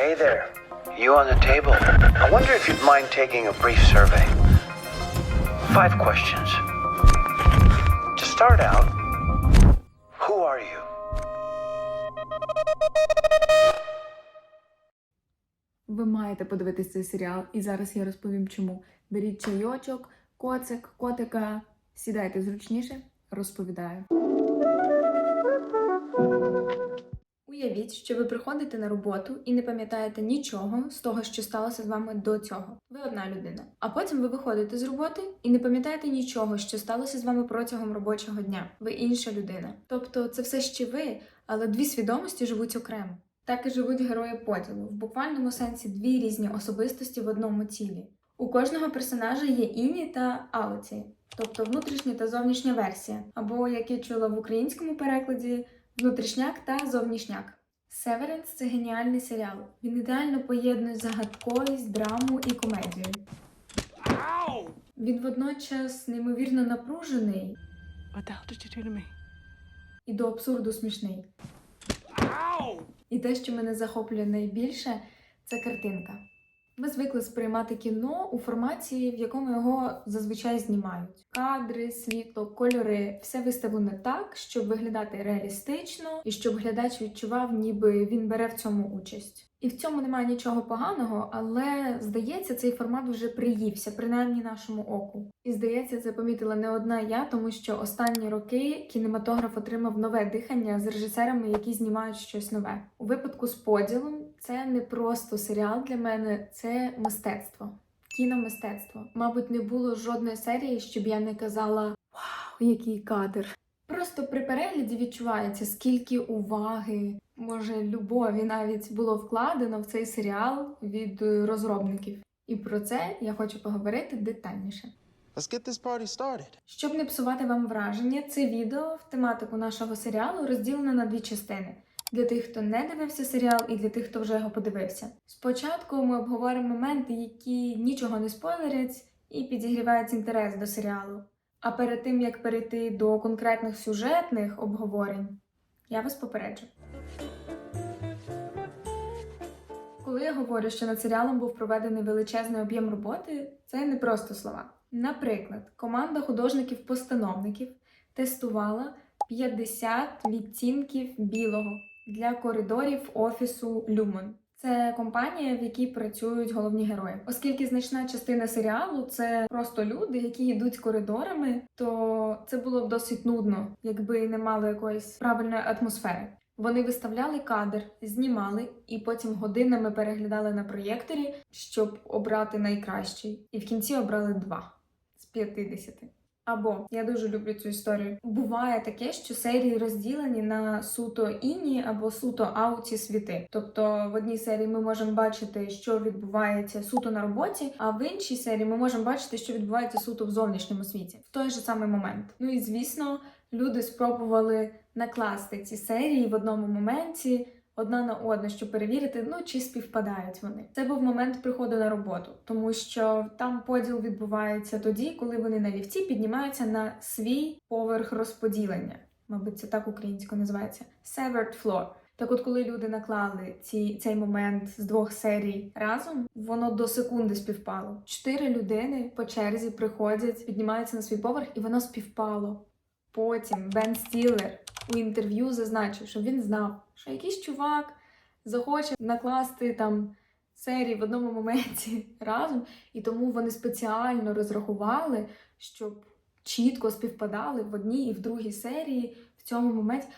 Hey there, you on the table. I wonder if you'd mind taking a brief survey. Five questions. To start out, who are you? Ви маєте подивитись цей серіал, і зараз я розповім чому. Беріть чайочок, коцик, котика, сідайте зручніше, розповідаю. Уявіть, що ви приходите на роботу і не пам'ятаєте нічого з того, що сталося з вами до цього. Ви одна людина. А потім ви виходите з роботи і не пам'ятаєте нічого, що сталося з вами протягом робочого дня. Ви інша людина. Тобто це все ще ви, але дві свідомості живуть окремо. Так і живуть герої поділу, в буквальному сенсі дві різні особистості в одному тілі. У кожного персонажа є іні та ауті, тобто внутрішня та зовнішня версія, або як я чула в українському перекладі, внутрішняк та зовнішняк. Северенс це геніальний серіал. Він ідеально поєднує загадковість, драму і комедію. Він водночас неймовірно напружений і до абсурду смішний. І те, що мене захоплює найбільше, це картинка. Ми звикли сприймати кіно у форматі, в якому його зазвичай знімають. Кадри, світло, кольори все виставлено так, щоб виглядати реалістично і щоб глядач відчував, ніби він бере в цьому участь. І в цьому немає нічого поганого, але здається, цей формат вже приївся, принаймні нашому оку. І здається, це помітила не одна я, тому що останні роки кінематограф отримав нове дихання з режисерами, які знімають щось нове. У випадку з поділом це не просто серіал для мене, це мистецтво. Кіномистецтво. Мабуть, не було жодної серії, щоб я не казала Вау, який кадр! Просто при перегляді відчувається, скільки уваги, може, любові навіть було вкладено в цей серіал від е, розробників. І про це я хочу поговорити детальніше. Let's get this party started. Щоб не псувати вам враження, це відео в тематику нашого серіалу розділено на дві частини. Для тих, хто не дивився серіал, і для тих, хто вже його подивився. Спочатку ми обговоримо моменти, які нічого не спойлерять і підігрівають інтерес до серіалу. А перед тим як перейти до конкретних сюжетних обговорень, я вас попереджу. Коли я говорю, що над серіалом був проведений величезний об'єм роботи, це не просто слова. Наприклад, команда художників-постановників тестувала 50 відтінків білого для коридорів офісу Люмон. Це компанія, в якій працюють головні герої. Оскільки значна частина серіалу це просто люди, які йдуть коридорами, то це було б досить нудно, якби не мало якоїсь правильної атмосфери. Вони виставляли кадр, знімали і потім годинами переглядали на проєкторі, щоб обрати найкращий. І в кінці обрали два з 50. Або я дуже люблю цю історію. Буває таке, що серії розділені на суто іні або суто ауті світи. Тобто в одній серії ми можемо бачити, що відбувається суто на роботі, а в іншій серії ми можемо бачити, що відбувається суто в зовнішньому світі в той же самий момент. Ну і звісно, люди спробували накласти ці серії в одному моменті. Одна на одну, щоб перевірити, ну чи співпадають вони. Це був момент приходу на роботу, тому що там поділ відбувається тоді, коли вони на лівці піднімаються на свій поверх розподілення. Мабуть, це так українською називається severed floor. Так, от, коли люди наклали ці, цей момент з двох серій разом, воно до секунди співпало. Чотири людини по черзі приходять, піднімаються на свій поверх, і воно співпало. Потім Бен Стілер у інтерв'ю зазначив, що він знав, що якийсь чувак захоче накласти там серії в одному моменті разом, і тому вони спеціально розрахували, щоб чітко співпадали в одній і в другій серії в цьому моменті.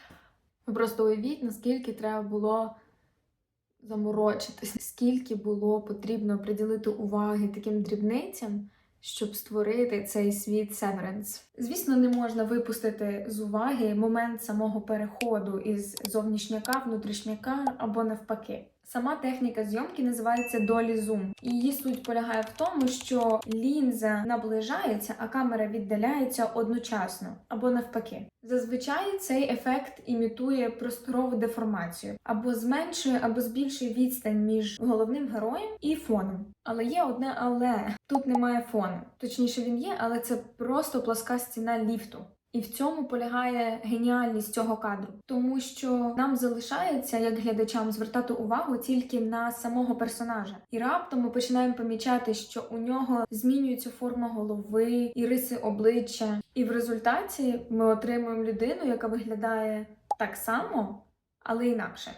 Ви просто уявіть, наскільки треба було заморочитись, скільки було потрібно приділити уваги таким дрібницям, щоб створити цей світ Северенс. Звісно, не можна випустити з уваги момент самого переходу із зовнішняка, внутрішняка або навпаки. Сама техніка зйомки називається долі зум, її суть полягає в тому, що лінза наближається, а камера віддаляється одночасно або навпаки. Зазвичай цей ефект імітує просторову деформацію або зменшує, або збільшує відстань між головним героєм і фоном. Але є одне але тут немає фону. Точніше, він є, але це просто пласка стіна ліфту. І в цьому полягає геніальність цього кадру, тому що нам залишається, як глядачам, звертати увагу тільки на самого персонажа. І раптом ми починаємо помічати, що у нього змінюється форма голови і риси обличчя. І в результаті ми отримуємо людину, яка виглядає так само, але інакше.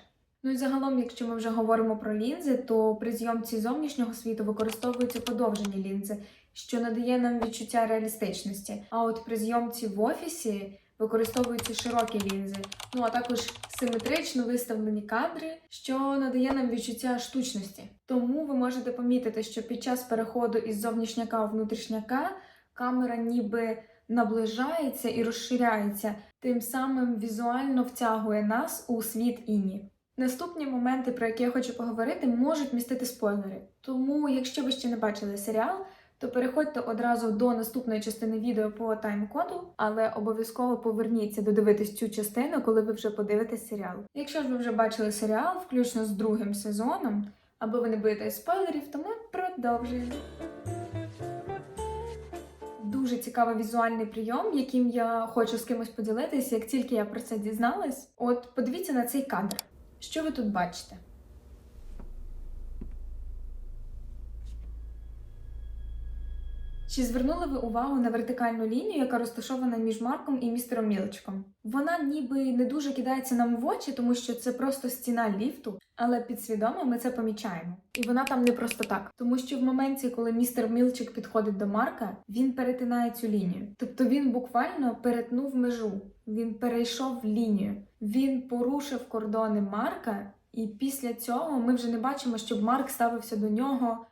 Ну і загалом, якщо ми вже говоримо про лінзи, то при зйомці зовнішнього світу використовуються подовжені лінзи, що надає нам відчуття реалістичності. А от при зйомці в офісі використовуються широкі лінзи, ну а також симетрично виставлені кадри, що надає нам відчуття штучності. Тому ви можете помітити, що під час переходу із зовнішняка у внутрішняка камера ніби наближається і розширяється, тим самим візуально втягує нас у світ іні. Наступні моменти, про які я хочу поговорити, можуть містити спойлери. Тому, якщо ви ще не бачили серіал, то переходьте одразу до наступної частини відео по тайм-коду, але обов'язково поверніться додивитись цю частину, коли ви вже подивитесь серіал. Якщо ж ви вже бачили серіал, включно з другим сезоном, або ви не боїтесь спойлерів, то ми продовжуємо. Дуже цікавий візуальний прийом, яким я хочу з кимось поділитися, як тільки я про це дізналась. От подивіться на цей кадр. Що ви тут бачите? Чи звернули ви увагу на вертикальну лінію, яка розташована між Марком і містером Мілочком? Вона ніби не дуже кидається нам в очі, тому що це просто стіна ліфту, але підсвідомо ми це помічаємо. І вона там не просто так, тому що в моменті, коли містер Мілчик підходить до Марка, він перетинає цю лінію. Тобто він буквально перетнув межу, він перейшов лінію, він порушив кордони Марка, і після цього ми вже не бачимо, щоб Марк ставився до нього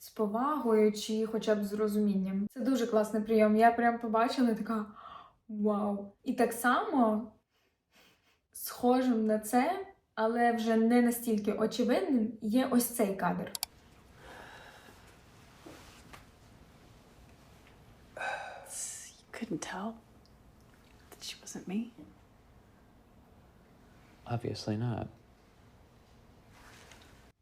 з повагою чи хоча б з розумінням. Це дуже класний прийом. Я прям побачила і така вау. І так само схожим на це, але вже не настільки очевидним, є ось цей кадр. Couldn't tell that she wasn't me. Obviously not.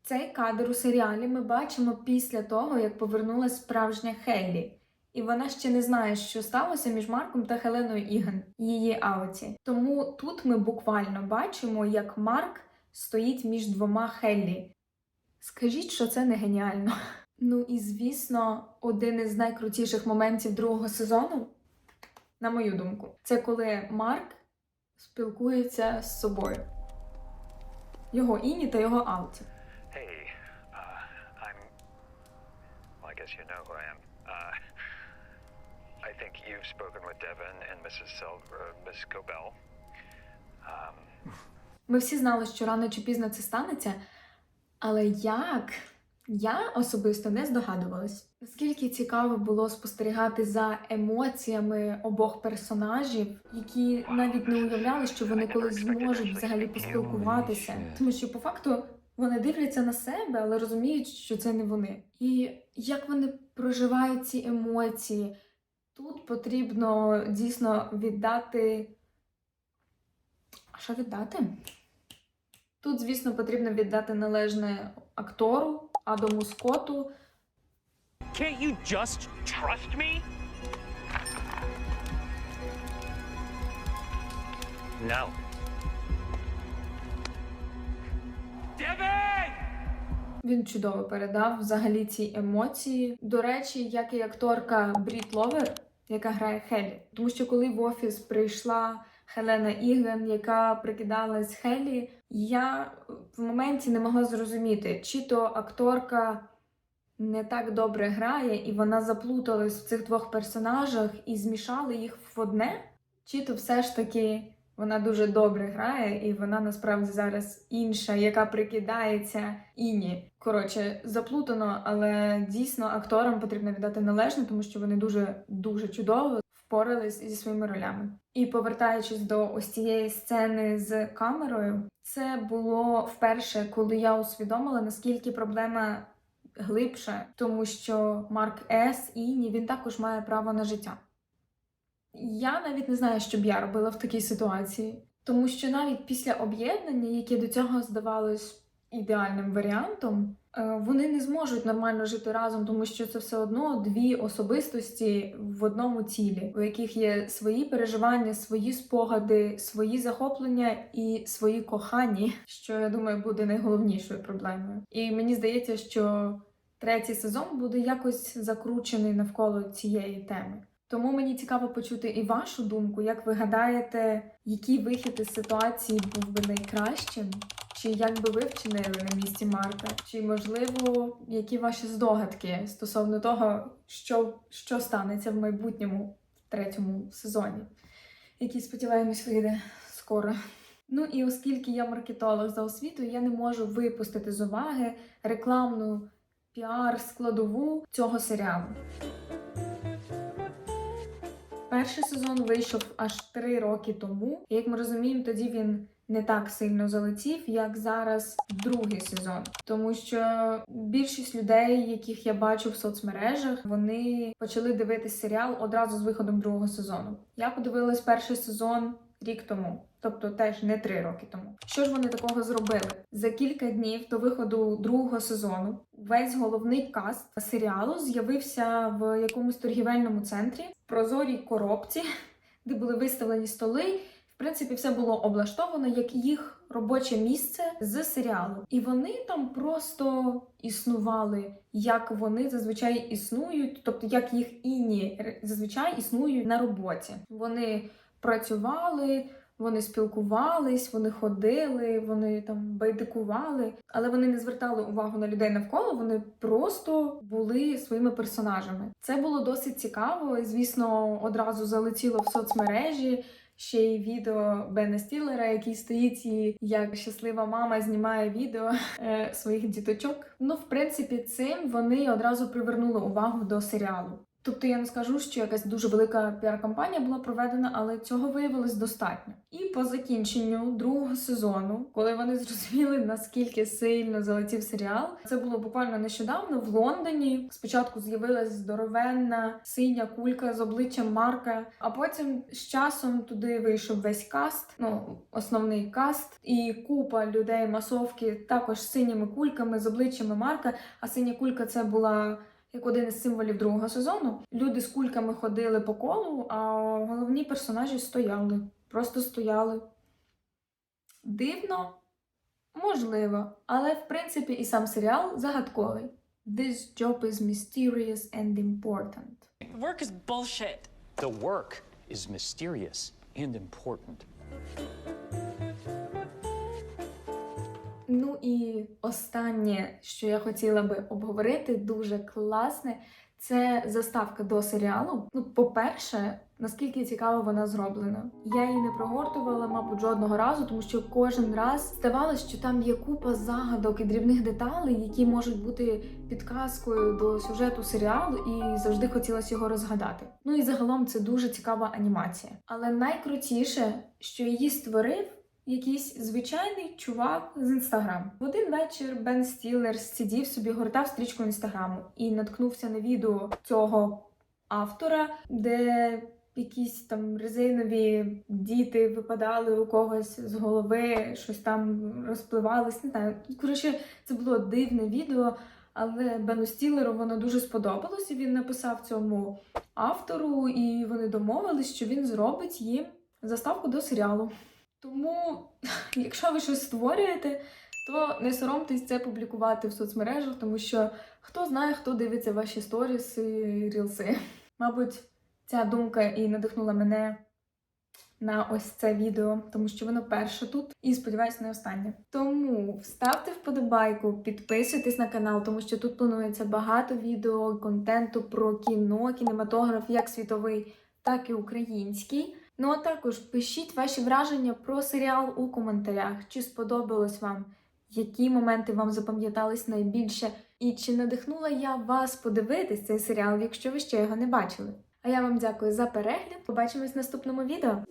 Цей кадр у серіалі ми бачимо після того, як повернулася справжня Хеллі. І вона ще не знає, що сталося між Марком та Хеленою Іган, її ауті. Тому тут ми буквально бачимо, як Марк стоїть між двома Хеллі. Скажіть, що це не геніально. Ну і звісно, один із найкрутіших моментів другого сезону, на мою думку, це коли Марк спілкується з собою. Його іні та його ауті. Guess you know who I am. Uh, I think you've spoken with Devin and Mrs. Silver, uh, Miss Cobell. Um, Ми всі знали, що рано чи пізно це станеться, але як? Я особисто не здогадувалась. Наскільки цікаво було спостерігати за емоціями обох персонажів, які навіть не уявляли, що вони колись зможуть взагалі поспілкуватися, тому що по факту вони дивляться на себе, але розуміють, що це не вони. І як вони проживають ці емоції, тут потрібно дійсно віддати. А що віддати? Тут, звісно, потрібно віддати належне актору Адаму Скотту. Can't you just trust me? no. Він чудово передав взагалі ці емоції. До речі, як і акторка Бріт Ловер, яка грає Хелі. Тому що коли в офіс прийшла Хелена Іган, яка прикидалась Хелі, я в моменті не могла зрозуміти, чи то акторка не так добре грає, і вона заплуталась в цих двох персонажах і змішала їх в одне, чи то все ж таки вона дуже добре грає, і вона насправді зараз інша, яка прикидається іні. Коротше, заплутано, але дійсно акторам потрібно віддати належне, тому що вони дуже дуже чудово впорались зі своїми ролями. І повертаючись до ось цієї сцени з камерою, це було вперше, коли я усвідомила, наскільки проблема глибша, тому що Марк С. Іні він також має право на життя. Я навіть не знаю, що б я робила в такій ситуації, тому що навіть після об'єднання, яке до цього здавалось ідеальним варіантом, е, вони не зможуть нормально жити разом, тому що це все одно дві особистості в одному тілі, у яких є свої переживання, свої спогади, свої захоплення і свої кохані, що я думаю буде найголовнішою проблемою. І мені здається, що третій сезон буде якось закручений навколо цієї теми. Тому мені цікаво почути і вашу думку, як ви гадаєте, який вихід із ситуації був би найкращим? Чи як би ви вчинили на місці Марка? Чи можливо, які ваші здогадки стосовно того, що, що станеться в майбутньому в третьому сезоні, який, сподіваємось, вийде скоро. Ну і оскільки я маркетолог за освітою, я не можу випустити з уваги рекламну піар складову цього серіалу. Перший сезон вийшов аж три роки тому. І, як ми розуміємо, тоді він не так сильно залетів, як зараз другий сезон. Тому що більшість людей, яких я бачу в соцмережах, вони почали дивитись серіал одразу з виходом другого сезону. Я подивилась перший сезон рік тому. Тобто теж не три роки тому. Що ж вони такого зробили? За кілька днів до виходу другого сезону весь головний каст серіалу з'явився в якомусь торгівельному центрі в прозорій коробці, де були виставлені столи. В принципі, все було облаштовано як їх робоче місце з серіалу. І вони там просто існували, як вони зазвичай існують, тобто як їх іні зазвичай існують на роботі. Вони працювали. Вони спілкувались, вони ходили, вони там байдикували, але вони не звертали увагу на людей навколо. Вони просто були своїми персонажами. Це було досить цікаво. Звісно, одразу залетіло в соцмережі. Ще й відео Бена Стілера, який стоїть і як щаслива мама знімає відео е, своїх діточок. Ну, в принципі, цим вони одразу привернули увагу до серіалу. Тобто я не скажу, що якась дуже велика піар-кампанія була проведена, але цього виявилось достатньо. І по закінченню другого сезону, коли вони зрозуміли, наскільки сильно залетів серіал, це було буквально нещодавно в Лондоні. Спочатку з'явилась здоровенна синя кулька з обличчям Марка, а потім з часом туди вийшов весь каст, ну основний каст, і купа людей масовки також з синіми кульками з обличчями Марка. А синя кулька це була як один із символів другого сезону. Люди з кульками ходили по колу, а головні персонажі стояли. Просто стояли. Дивно? Можливо. Але в принципі і сам серіал загадковий. This job is mysterious and important. Work is bullshit. The work is mysterious and important. Ну і останнє, що я хотіла би обговорити, дуже класне, це заставка до серіалу. Ну, по-перше, наскільки цікаво вона зроблена. Я її не прогортувала, мабуть, жодного разу, тому що кожен раз здавалося, що там є купа загадок і дрібних деталей, які можуть бути підказкою до сюжету серіалу, і завжди хотілося його розгадати. Ну і загалом це дуже цікава анімація. Але найкрутіше, що її створив якийсь звичайний чувак з інстаграм. В один вечір Бен Стілер сидів собі, гортав стрічку інстаграму і наткнувся на відео цього автора, де якісь там резинові діти випадали у когось з голови, щось там розпливалось. Не знаю. Коротше, це було дивне відео. Але Бену Стілеру воно дуже сподобалось, і він написав цьому автору, і вони домовились, що він зробить їм заставку до серіалу. Тому, якщо ви щось створюєте, то не соромтесь це публікувати в соцмережах, тому що хто знає, хто дивиться ваші сторіси і рілси. Мабуть, ця думка і надихнула мене на ось це відео, тому що воно перше тут, і сподіваюся, не останнє. Тому ставте вподобайку, підписуйтесь на канал, тому що тут планується багато відео, контенту про кіно, кінематограф, як світовий, так і український. Ну а також пишіть ваші враження про серіал у коментарях, чи сподобалось вам, які моменти вам запам'ятались найбільше, і чи надихнула я вас подивитись цей серіал, якщо ви ще його не бачили. А я вам дякую за перегляд. Побачимось в наступному відео.